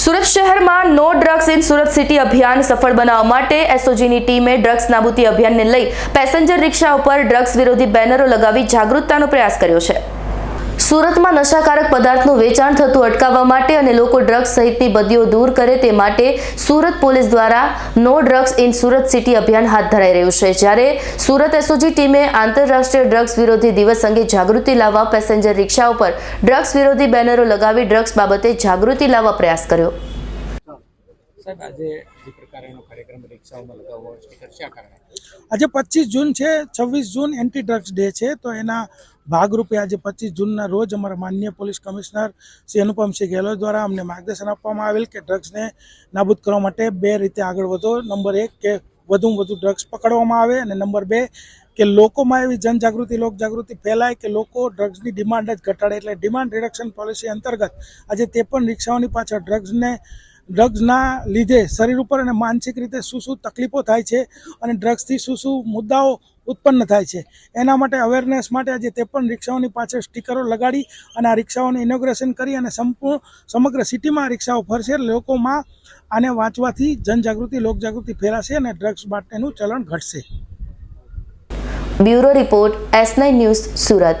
સુરત શહેરમાં no drugs in Surat city અભિયાન સફળ બનાવવા માટે એસઓજીની ટીમે ડ્રગ્સ નાબૂદી અભિયાનને લઈ પેસેન્જર રિક્ષા ઉપર ડ્રગ્સ વિરોધી બેનરો લગાવી જાગૃતતાનો પ્રયાસ કર્યો છે. સુરતમાં નશાકારક પદાર્થનું વેચાણ થતું અટકાવવા માટે અને લોકો ડ્રગ્સ સહિતની બદીઓ દૂર કરે તે માટે સુરત પોલીસ દ્વારા no drugs in Surat city અભિયાન હાથ ધરાઈ રહ્યું છે. જ્યારે સુરત એસઓજી ટીમે આંતરરાષ્ટ્રીય ડ્રગ્સ વિરોધી દિવસ અંગે જાગૃતિ લાવવા પેસેન્જર રિક્ષા ઉપર ડ્રગ્સ વિરોધી બેનરો લગાવી ડ્રગ્સ બાબતે જાગૃતિ લાવવા પ્રયાસ કર્યો. સાહેબ, આજે જે પ્રકારનો કાર્યક્રમ રિક્ષાઓમાં લગાવવો સ્ટીકર શા કારણે આજે પચીસ જૂન છે, છવ્વીસ જૂન એન્ટી ડ્રગ્સ ડે છે, તો એના ભાગરૂપે આજે પચીસ જૂનના રોજ અમારા માનનીય પોલીસ કમિશનર શ્રી અનુપમસિંહ ગેહલોત દ્વારા અમને માર્ગદર્શન આપવામાં આવેલ કે ડ્રગ્સને નાબૂદ કરવા માટે બે રીતે આગળ વધો. નંબર એક, કે વધુમાં વધુ ડ્રગ્સ પકડવામાં આવે અને નંબર બે, કે લોકોમાં એવી જનજાગૃતિ, લોકજાગૃતિ ફેલાય કે લોકો ડ્રગ્સની ડિમાન્ડ જ ઘટાડે. એટલે ડિમાન્ડ રિડક્શન પોલિસી અંતર્ગત આજે તે પણ રિક્ષાઓની પાછળ ડ્રગ્સને ડ્રગ્સના લીધે શરીર ઉપર અને માનસિક રીતે શું શું તકલીફો થાય છે અને ડ્રગ્સથી શું શું મુદ્દાઓ ઉત્પન્ન થાય છે. એના માટે અવેરનેસ માટે આજે તે પણ રિક્ષાઓની પાછળ સ્ટીકરો લગાડી અને આ રિક્ષાઓનું ઇનોગ્રેશન કરી અને સંપૂર્ણ સમગ્ર સિટીમાં આ રિક્ષાઓ ફરશે. લોકોમાં આને વાંચવાથી જનજાગૃતિ, લોકજાગૃતિ ફેલાશે અને ડ્રગ્સ માટેનું ચલણ ઘટશે. Bureau report S news Surat.